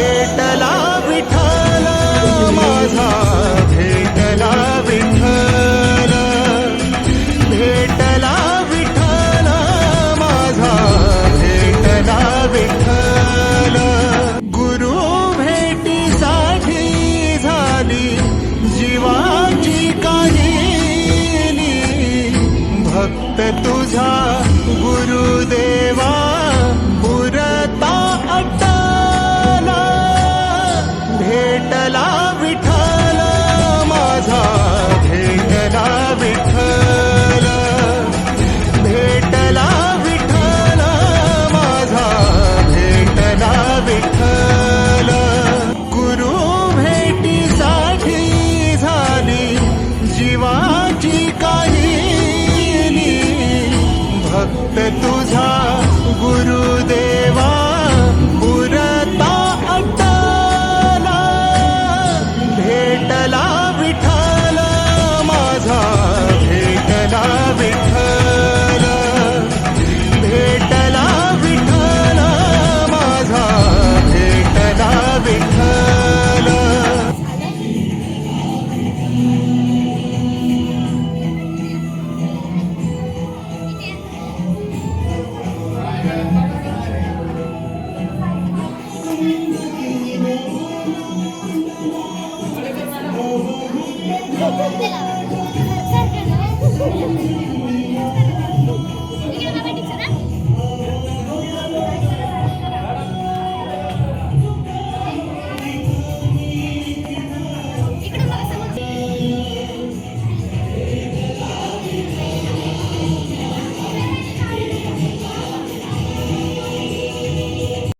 भेटला विठ्ठल माझा भेटला विठ्ठल. भेटला विठ्ठल माझा भेटला विठ्ठल. गुरु भेटीसाठी झाली जीवाची काही भक्त तुझा माझी काही भक्त तुझा गुरुदेवा.